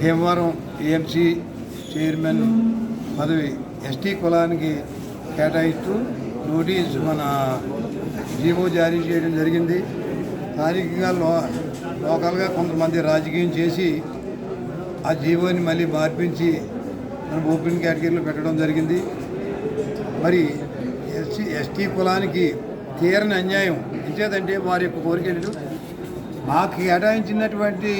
Bhimavaram AMC chairman పదవి ST కులానికి కేటాయిస్తూ నోటీస్ మన జీవో జారీ చేయడం జరిగింది. స్థానికంగా లో లోకల్గా కొంతమంది రాజకీయం చేసి ఆ జీవోని మళ్ళీ మార్పించి మన ఓపెన్ కేటగిరీలో పెట్టడం జరిగింది. మరి ఎస్సీ ఎస్టీ కులానికి తీరని అన్యాయం ఎంచేదంటే వారి యొక్క కోరిక మాకు కేటాయించినటువంటి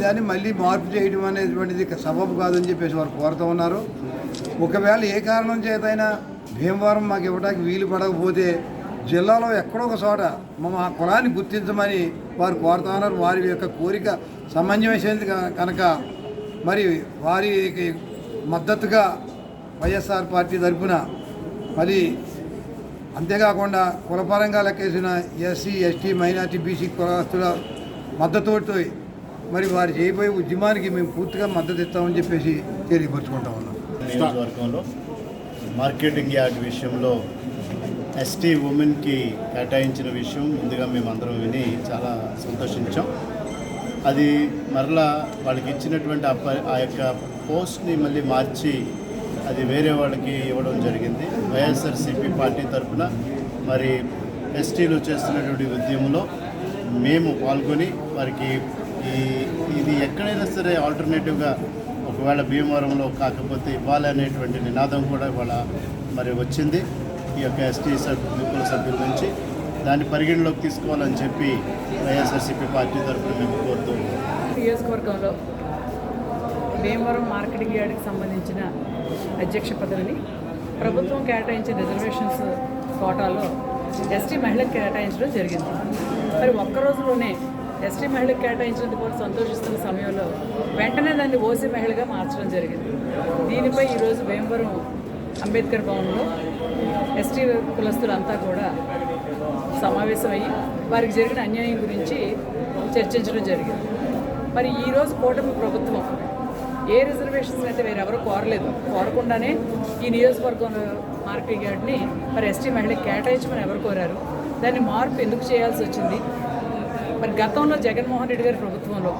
దాన్ని మళ్ళీ మార్పు చేయడం అనేటువంటిది సబబు కాదని చెప్పేసి వారు కోరుతూ ఉన్నారు. ఒకవేళ ఏ కారణం చేతైనా భీమవరం మాకు ఇవ్వడానికి వీలు పడకపోతే జిల్లాలో ఎక్కడో ఒక చోట మా కులాన్ని గుర్తించమని వారు కోరుతా ఉన్నారు. వారి యొక్క కోరిక సమంజసమైనది కనుక మరి వారికి మద్దతుగా వైఎస్ఆర్ పార్టీ తరఫున మరి అంతేకాకుండా కులపరంగా లెక్కేసిన ఎస్సీ ఎస్టీ మైనార్టీ బీసీ కులస్తుల మద్దతుతో మరి వారు చేయబోయే ఉద్యమానికి మేము పూర్తిగా మద్దతు ఇస్తామని చెప్పేసి తెలియపరుచుకుంటా ఉన్నాం. నియోజకవర్గంలో మార్కెటింగ్ యార్డ్ విషయంలో ఎస్టీ ఉమెన్కి కేటాయించిన విషయం ముందుగా మేము అందరం విని చాలా సంతోషించాం. అది మరలా వాళ్ళకి ఇచ్చినటువంటి ఆ ప- ఆ యొక్క పోస్ట్ని మళ్ళీ మార్చి అది వేరే వాళ్ళకి ఇవ్వడం జరిగింది. వైఎస్ఆర్సీపీ పార్టీ తరఫున మరి ఎస్టీలు చేస్తున్నటువంటి ఉద్యమంలో మేము పాల్గొని వారికి ఇది ఎక్కడైనా సరే ఆల్టర్నేటివ్గా ఒకవేళ భీమవరంలో కాకపోతే ఇవ్వాలనేటువంటి నినాదం కూడా ఇవాళ మరి వచ్చింది. ఈ యొక్క ఎస్టీ సభ్యుల సభ్యుల నుంచి. దాన్ని పరిగణలోకి తీసుకోవాలని చెప్పి వైఎస్ఆర్సీపీ పార్టీ తరఫున మేము కోరుతూ నియోజకవర్గంలో భీమవరం మార్కెటింగ్ యార్డ్కి సంబంధించిన అధ్యక్ష పదవిని ప్రభుత్వం కేటాయించిన రిజర్వేషన్స్ కోటాలో ఎస్టీ మహిళకు కేటాయించడం జరిగింది. మరి ఒక్క రోజులోనే ఎస్టీ మహిళకు కేటాయించినందుకు కూడా సంతోషిస్తున్న సమయంలో వెంటనే దాన్ని ఓసీ మహిళగా మార్చడం జరిగింది. దీనిపై ఈరోజు భీమవరం అంబేద్కర్ భవన్లో ఎస్టీ కులస్తులంతా కూడా సమావేశమయ్యి వారికి జరిగిన అన్యాయం గురించి చర్చించడం జరిగింది. మరి ఈరోజు కూటమి ప్రభుత్వం ఏ రిజర్వేషన్స్ అయితే వేరెవరూ కోరలేదు. కోరకుండానే ఈ నియోజకవర్గంలో మార్కెట్ యార్డ్ని మరి ఎస్టీ మహిళ కేటాయించమని ఎవరు కోరారు? దాన్ని మార్పు ఎందుకు చేయాల్సి వచ్చింది? మరి గతంలో జగన్మోహన్ రెడ్డి గారి ప్రభుత్వంలో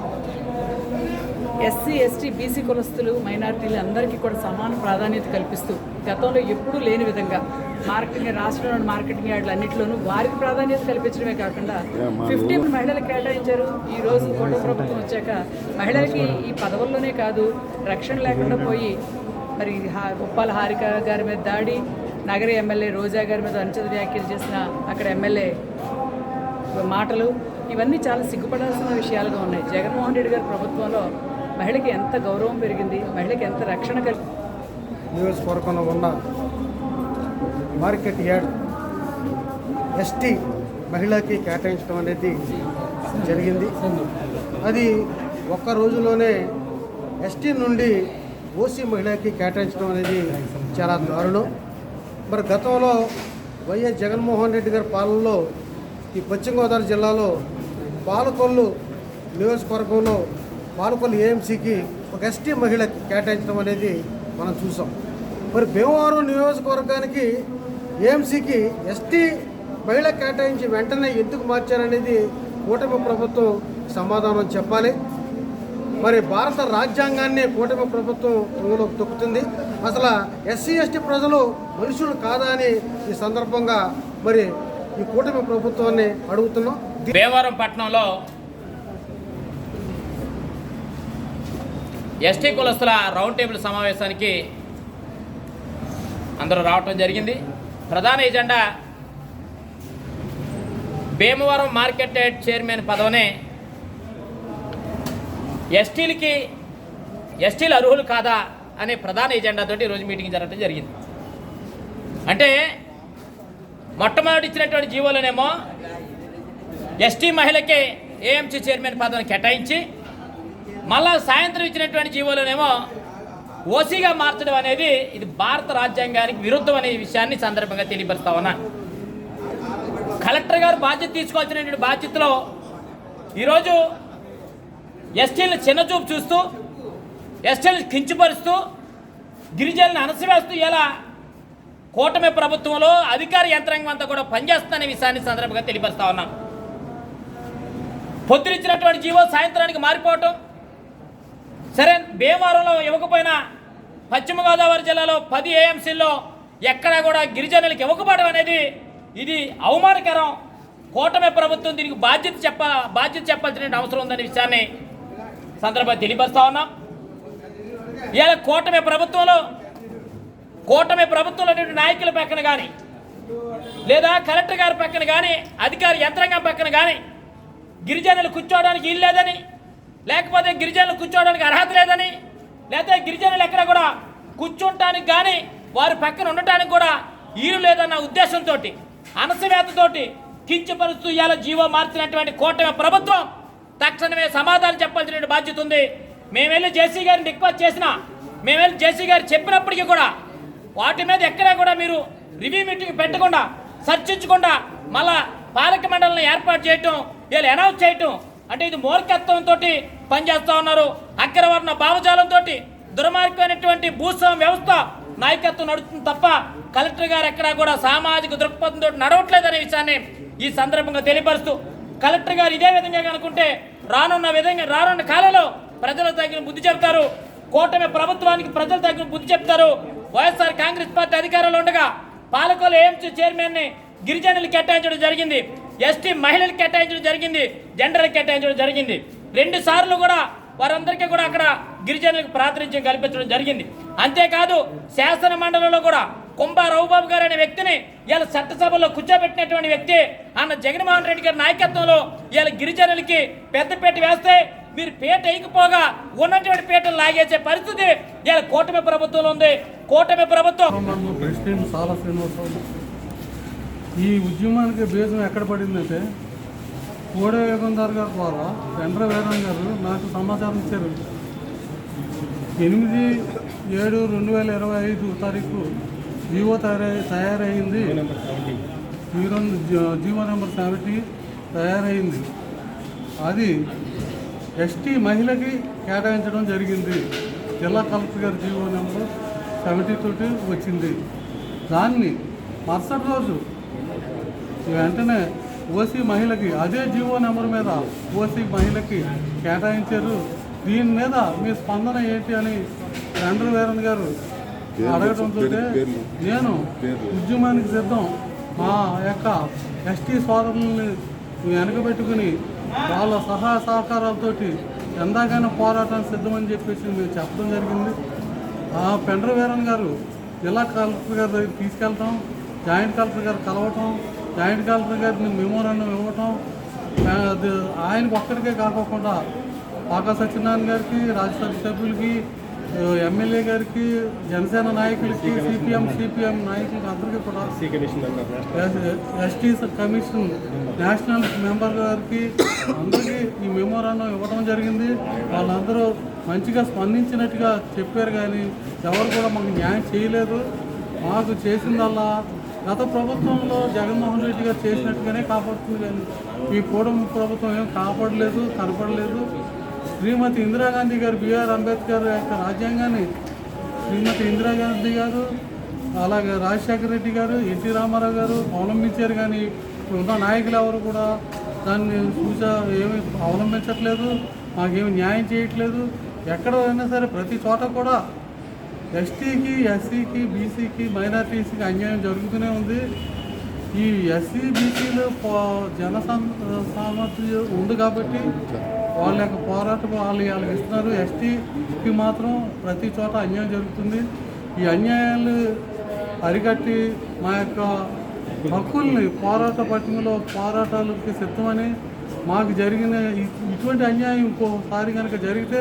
ఎస్సీ ఎస్టీ బీసీ కులస్తులు మైనారిటీలు అందరికీ కూడా సమాన ప్రాధాన్యత కల్పిస్తూ గతంలో ఎప్పుడూ లేని విధంగా మార్కెటింగ్ రాష్ట్రంలోని మార్కెటింగ్ యార్డులు అన్నింటిలోనూ వారికి ప్రాధాన్యత కల్పించడమే కాకుండా ఫిఫ్టీ మహిళలకు కేటాయించారు. ఈ రోజు కూటమి ప్రభుత్వం వచ్చాక మహిళలకి ఈ పదవుల్లోనే కాదు రక్షణ లేకుండా పోయి మరి ఉప్పాల హారిక గారి మీద దాడి నగర ఎమ్మెల్యే రోజా గారి మీద అనుచిత వ్యాఖ్యలు చేసిన అక్కడ ఎమ్మెల్యే మాటలు ఇవన్నీ చాలా సిగ్గుపడాల్సిన విషయాలుగా ఉన్నాయి. జగన్మోహన్ రెడ్డి గారి ప్రభుత్వంలో మహిళకి ఎంత గౌరవం పెరిగింది మహిళకి ఎంత రక్షణ కల్ నియోజకవర్గంలో ఉన్న మార్కెట్ యార్డ్ ఎస్టీ మహిళకి కేటాయించడం అనేది జరిగింది. అది ఒక్క రోజులోనే ఎస్టీ నుండి ఓసీ మహిళకి కేటాయించడం అనేది చాలా దారుణం. మరి గతంలో వైఎస్ జగన్మోహన్ రెడ్డి గారి పాలనలో ఈ పశ్చిమ గోదావరి జిల్లాలో పాలకొల్లు నియోజకవర్గంలో పాలకొల్లు ఏఎంసీకి ఒక ఎస్టీ మహిళ కేటాయించడం అనేది మనం చూసాం. మరి భీమవరం నియోజకవర్గానికి ఏఎంసీకి ఎస్టీ మహిళ కేటాయించి వెంటనే ఎందుకు మార్చారనేది కూటమి ప్రభుత్వం సమాధానం చెప్పాలి. మరి భారత రాజ్యాంగాన్ని కూటమి ప్రభుత్వం ఇందులో తొక్కుతుంది. అసలు ఎస్సీ ఎస్టీ ప్రజలు మనుషులు కాదా అని ఈ సందర్భంగా మరి ఈ కూటమి ప్రభుత్వాన్ని అడుగుతున్నాం. భీమవరం పట్టణంలో ఎస్టీ కులస్తుల రౌండ్ టేబుల్ సమావేశానికి అందరూ రావటం జరిగింది. ప్రధాన agenda Bhimavaram market yard chairman పదవిని ఎస్టీలకి ఎస్టీలు అర్హులు కాదా అనే ప్రధాన ఎజెండాతో ఈరోజు మీటింగ్ జరగడం జరిగింది. అంటే మొట్టమొదటి ఇచ్చినటువంటి జీవోలోనేమో ఎస్టీ మహిళకే ఏఎంసీ చైర్మన్ పదవిని కేటాయించి మళ్ళా సాయంత్రం ఇచ్చినటువంటి జీవోలోనేమో ఓసీగా మార్చడం అనేది ఇది భారత రాజ్యాంగానికి విరుద్ధం అనే విషయాన్ని సందర్భంగా తెలియపరుస్తా ఉన్నా. కలెక్టర్ గారు బాధ్యత తీసుకోవాల్సినటువంటి బాధ్యతలో ఈరోజు ఎస్టీలను చిన్నచూపు చూస్తూ ఎస్టీలను కించుపరుస్తూ గిరిజనులను అణసివేస్తూ ఎలా కూటమి ప్రభుత్వంలో అధికార యంత్రాంగం అంతా కూడా పనిచేస్తుందనే విషయాన్ని సందర్భంగా తెలియపరుస్తా ఉన్నాం. పొద్దునిచ్చినటువంటి జీవో సాయంత్రానికి మారిపోవటం. సరే భీమవరంలో ఇవ్వకపోయినా పశ్చిమ గోదావరి జిల్లాలో పది ఏఎంసీల్లో ఎక్కడా కూడా గిరిజనులకు ఇవ్వకపోవడం అనేది ఇది అవమానకరం. కూటమి ప్రభుత్వం దీనికి బాధ్యత చెప్ప బాధ్యత చెప్పాల్సిన అవసరం ఉందనే విషయాన్ని సందర్భంగా తెలియపరుస్తా ఉన్నాం. ఇవాళ కూటమి ప్రభుత్వంలో కూటమి ప్రభుత్వంలో నాయకుల పక్కన కానీ లేదా కలెక్టర్ గారి పక్కన కానీ అధికార యంత్రాంగం పక్కన కానీ గిరిజనులు కూర్చోవడానికి ఇల్లు లేదని లేకపోతే గిరిజనులు కూర్చోవడానికి అర్హత లేదని లేకపోతే గిరిజనులు ఎక్కడ కూడా కూర్చుంటానికి కానీ వారి పక్కన ఉండటానికి కూడా ఈరు లేదన్న ఉద్దేశంతో అనసవేతతోటి కించపరుస్తూ ఇవాళ జీవో మార్చినటువంటి కూటమి ప్రభుత్వం తక్షణమే సమాధానం చెప్పాల్సిన బాధ్యత ఉంది. మేము వెళ్ళి జేసీ గారిని రిక్వెస్ట్ చేసిన మేము వెళ్ళి జేసీ గారు చెప్పినప్పటికీ కూడా వాటి మీద ఎక్కడా కూడా మీరు రివ్యూ మీటింగ్ పెట్టకుండా చర్చించకుండా మళ్ళా పాలక మండలిని ఏర్పాటు చేయటం వీళ్ళు అనౌన్స్ చేయటం అంటే ఇది మూర్ఖత్వంతో పనిచేస్తూ ఉన్నారు. అక్రవర్ణ భావజాలంతో దుర్మార్గమైనటువంటి భూస్వామ్య వ్యవస్థ నాయకత్వం నడుస్తుంది తప్ప కలెక్టర్ గారు ఎక్కడా కూడా సామాజిక దృక్పథంతో నడవట్లేదనే విషయాన్ని ఈ సందర్భంగా తెలియపరుస్తూ కలెక్టర్ గారు ఇదే విధంగా కనుకుంటే రానున్న విధంగా రానున్న కాలంలో ప్రజలు తగిన బుద్ధి చెప్తారు. కూటమి ప్రభుత్వానికి ప్రజలు తగిన బుద్ధి చెప్తారు. వైఎస్ఆర్ కాంగ్రెస్ పార్టీ అధికారంలో ఉండగా పాలకొల్లు ఏఎంసీ చైర్మన్ని గిరిజనులు కేటాయించడం జరిగింది. ఎస్టీ మహిళలు కేటాయించడం జరిగింది. జెండర్లు కేటాయించడం జరిగింది. రెండు సార్లు కూడా వారందరికీ కూడా అక్కడ గిరిజనులకు ప్రాతినిధ్యం కల్పించడం జరిగింది. అంతేకాదు శాసన మండలిలో కూడా కుంభ రఘుబాబు గారు అనే వ్యక్తిని ఇవాళ చట్టసభలో కూర్చోబెట్టినటువంటి వ్యక్తి అన్న జగన్మోహన్ రెడ్డి గారి నాయకత్వంలో ఇవాళ గిరిజనులకి పెద్దపేట వేస్తే మీరు పేట వేయకపోగా ఉన్నటువంటి పేటలు లాగేసే పరిస్థితి ఇవాళ కూటమి ప్రభుత్వంలో ఉంది. కూటమి ప్రభుత్వం ఈ ఉద్యమానికి బీజం ఎక్కడ పడిందంటే కోడే యుగంధర్ గారి ద్వారా వెండ్ర వీరన్ గారు నాకు సమాచారం ఇచ్చారు. ఎనిమిది ఏడు రెండు వేల ఇరవై ఐదు తారీఖు జీవో తయారై తయారైంది. జీరో జీవో నెంబర్ సెవెంటీ తయారైంది. అది ఎస్టీ మహిళకి కేటాయించడం జరిగింది. జిల్లా కలెక్టర్ గారి జీవో నెంబర్ సెవెంటీ తోటి వచ్చింది. దాన్ని మరుసటి రోజు వెంటనే ఓసీ మహిళకి అదే జీవో నెంబర్ మీద ఓసీ మహిళకి కేటాయించారు. దీని మీద మీ స్పందన ఏంటి అని చంద్ర వీరన్ గారు అడగడంతో నేను ఉద్యమానికి సిద్ధం. మా యొక్క ఎస్టీ సోదరుల్ని వెనకబెట్టుకుని వాళ్ళ సహాయ సహకారాలతోటి ఎందాకైనా పోరాటానికి సిద్ధమని చెప్పేసి మేము చెప్పడం జరిగింది. ఆ పెండ్ర వీరన్ గారు జిల్లా కలెక్టర్ గారి దగ్గరికి తీసుకెళ్ళటం జాయింట్ కలెక్టర్ గారు కలవటం జాయింట్ కలెక్టర్ గారిని మెమోరాండం ఇవ్వటం అది ఆయనకు ఒక్కడికే కాకోకుండా పాకా సత్యనారాయణ గారికి రాజ్యసభ సభ్యులకి ఎమ్మెల్యే గారికి జనసేన నాయకులకి సిపిఎం సిపిఎం నాయకులకి అందరికీ కూడా ఎస్టీ కమిషన్ నేషనల్ మెంబర్ గారికి అందరికీ ఈ మెమోరాండం ఇవ్వడం జరిగింది. వాళ్ళందరూ మంచిగా స్పందించినట్టుగా చెప్పారు కానీ ఎవరు కూడా మాకు న్యాయం చేయలేదు. మాకు చేసిందల్లా గత ప్రభుత్వంలో జగన్మోహన్ రెడ్డి గారు చేసినట్టుగానే కాపాడుతుంది. కానీ ఈ కూటమి ప్రభుత్వం ఏం కాపాడలేదు కనపడలేదు. శ్రీమతి ఇందిరాగాంధీ గారు బిఆర్ అంబేద్కర్ యొక్క రాజ్యాంగాన్ని శ్రీమతి ఇందిరాగాంధీ గారు అలాగే రాజశేఖర రెడ్డి గారు ఎన్టీ రామారావు గారు అవలంబించారు. కానీ ఉన్న నాయకులు ఎవరు కూడా దాన్ని చూచ ఏమి అవలంబించట్లేదు మాకేమి న్యాయం చేయట్లేదు. ఎక్కడ అయినా సరే ప్రతి చోట కూడా ఎస్టీకి ఎస్సీకి బీసీకి మైనార్టీస్కి అన్యాయం జరుగుతూనే ఉంది. ఈ ఎస్సీ బీసీలో జన సామర్థ్యం ఉంది కాబట్టి వాళ్ళ యొక్క పోరాటం వాళ్ళు వాళ్ళకి ఇస్తున్నారు. ఎస్టీకి మాత్రం ప్రతి చోట అన్యాయం జరుగుతుంది. ఈ అన్యాయాలు అరికట్టి మా యొక్క హక్కుల్ని పోరాట పట్టిమలో పోరాటాలకి సిద్ధమని మాకు జరిగిన ఇటువంటి అన్యాయం ఇంకోసారి కనుక జరిగితే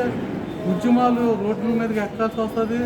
ఉద్యమాలు రోడ్ల మీదకి ఎక్కాల్సి వస్తుంది.